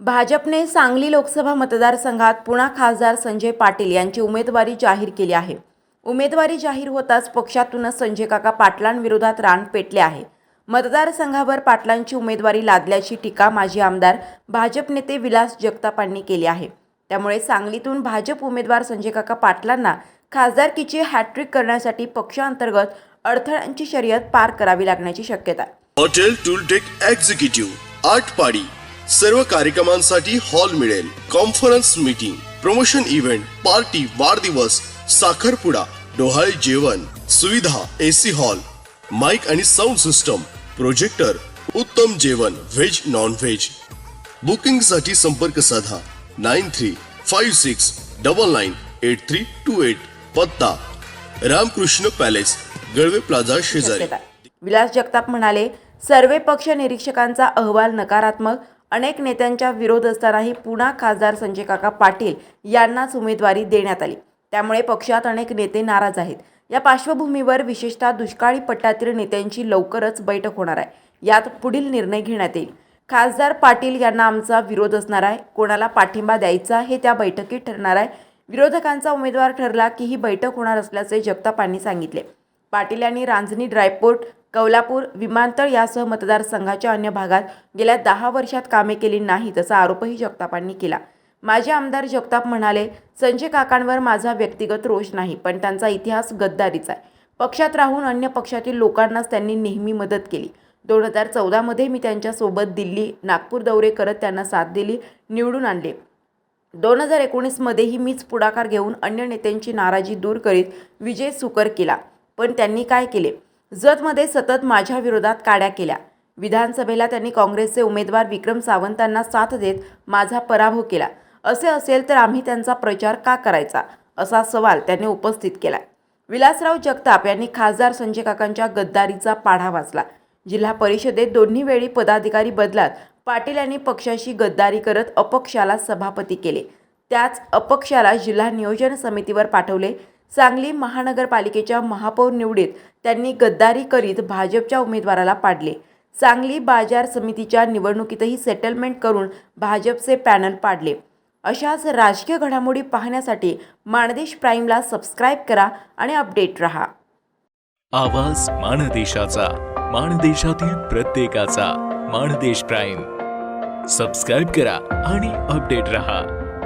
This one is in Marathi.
भाजपने सांगली लोकसभा मतदारसंघात पुणा खासदार संजय पाटील यांची उमेदवारी जाहीर केली आहे. उमेदवारी जाहीर होताच पक्षातूनच संजय काका पाटलांविरोधात रान पेटले आहे. मतदारसंघावर पाटलांची उमेदवारी लादल्याची टीका माजी आमदार भाजप नेते विलास जगतापांनी केली आहे. त्यामुळे सांगलीतून भाजप उमेदवार संजय काका पाटलांना खासदारकीची हॅट्रिक करण्यासाठी पक्षांतर्गत अडथळ्यांची शर्यत पार करावी लागण्याची शक्यता आहे. हॉटेल टूलटेक एक्झिक्युटिव्ह आठ पाडी सर्व कार्यक्रमांसाठी हॉल मिळेल. Conference meeting promotion event party वाढदिवस साखरपुडा डोहाळे जेवण सुविधा एसी हॉल माइक आणि साऊंड सिस्टम प्रोजेक्टर उत्तम जेवण व्हेज नॉन व्हेज बुकिंगसाठी संपर्क साधा. Nine three five six double nine eight three two eight. पत्ता. रामकृष्ण पॅलेस गळवे प्लाझा शेजारी. विलास जगताप म्हणाले सर्वे पक्ष निरीक्षकांचा अहवाल नकारात्मक अनेक नेत्यांच्या विरोध असतानाही पुन्हा खासदार संजय काका पाटील यांनाच उमेदवारी देण्यात आली. त्यामुळे पक्षात अनेक नेते नाराज आहेत. या पार्श्वभूमीवर विशेषतः दुष्काळी पट्ट्यातील नेत्यांची लवकरच बैठक होणार आहे. यात पुढील निर्णय घेण्यात येईल. खासदार पाटील यांना आमचा विरोध असणार आहे. कोणाला पाठिंबा द्यायचा हे त्या बैठकीत ठरणार आहे. विरोधकांचा उमेदवार ठरला की ही बैठक होणार असल्याचे जगतापांनी सांगितले. पाटील यांनी रांजणी ड्रायपोर्ट कौलापूर विमानतळ यासह मतदारसंघाच्या अन्य भागात गेल्या दहा वर्षात कामे केली नाहीत असा आरोपही जगतापांनी केला. माजी आमदार जगताप म्हणाले संजय काकांवर माझा व्यक्तिगत रोष नाही पण त्यांचा इतिहास गद्दारीचा आहे. पक्षात राहून अन्य पक्षातील लोकांनाच त्यांनी नेहमी मदत केली. दोन हजार चौदामध्ये मी त्यांच्यासोबत दिल्ली नागपूर दौरे करत त्यांना साथ दिली निवडून आणले. दोन हजार एकोणीसमध्येही मीच पुढाकार घेऊन अन्य नेत्यांची नाराजी दूर करीत विजय सुकर केला पण त्यांनी काय केले? जतमध्ये सतत माझ्या विरोधात काड्या केल्या. विधानसभेला त्यांनी काँग्रेसचे उमेदवार विक्रम सावंतांना साथ देत माझा पराभव केला. असे असेल तर आम्ही त्यांचा प्रचार का करायचा? असा सवाल त्यांनी उपस्थित केला. विलासराव जगताप यांनी खासदार संजय काकांच्या गद्दारीचा पाढा वाचला. जिल्हा परिषदेत दोन्ही वेळी पदाधिकारी बदलात. पाटील यांनी पक्षाशी गद्दारी करत अपक्षाला सभापती केले. त्याच अपक्षाला जिल्हा नियोजन समितीवर पाठवले. सांगली महानगरपालिकेच्या महापौर निवडीत त्यांनी गद्दारी करीत भाजपच्या उमेदवाराला पाडले. सांगली बाजार समितीच्या निवडणुकीतही सेटलमेंट करून भाजपचे पॅनल पाडले. अशाच राजकीय घडामोडी पाहण्यासाठी माणदेश प्राईमला सबस्क्राईब करा आणि अपडेट रहा. आवाज माणदेशाचा माणदेशातील प्रत्येकाचा माणदेश प्राईम. सबस्क्राईब करा आणि अपडेट रहा.